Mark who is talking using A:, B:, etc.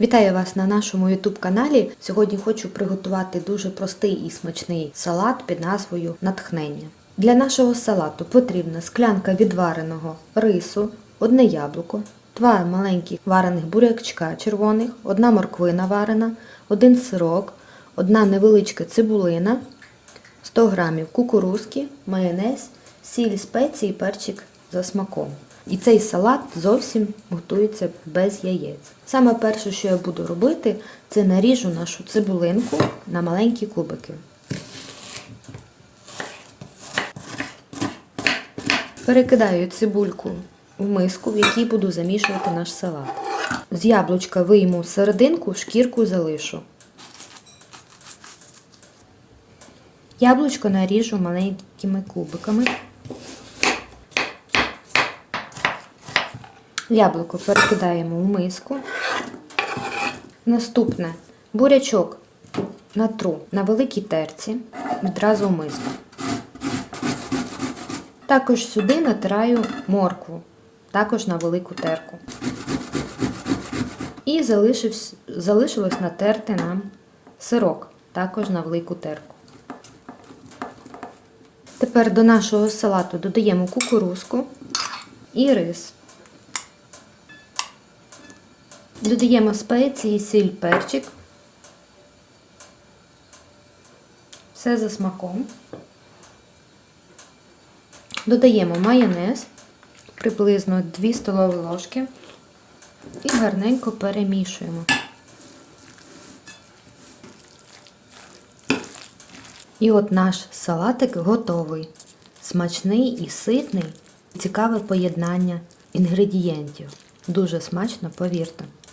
A: Вітаю вас на нашому YouTube каналі. Сьогодні хочу приготувати дуже простий і смачний салат під назвою Натхнення. Для нашого салату потрібна склянка відвареного рису, одне яблуко, два маленьких варених бурячка червоних, одна морквина варена, один сирок, одна невеличка цибулина, 100 г кукурузки, майонез, сіль, спеції, перчик за смаком. І цей салат зовсім готується без яєць. Саме перше, що я буду робити, це наріжу нашу цибулинку на маленькі кубики. Перекидаю цибульку в миску, в якій буду замішувати наш салат. З яблучка вийму серединку, шкірку залишу. Яблучко наріжу маленькими кубиками. Яблуко перекидаємо в миску. Наступне бурячок натру на великій терці, відразу в миску. Також сюди натираю моркву, також на велику терку. І залишилось натерти нам сирок, також на велику терку. Тепер до нашого салату додаємо кукурузку і рис. Додаємо спеції, сіль, перчик. Все за смаком. Додаємо майонез, приблизно 2 столові ложки і гарненько перемішуємо. І от наш салатик готовий. Смачний і ситний, цікаве поєднання інгредієнтів. Дуже смачно, повірте.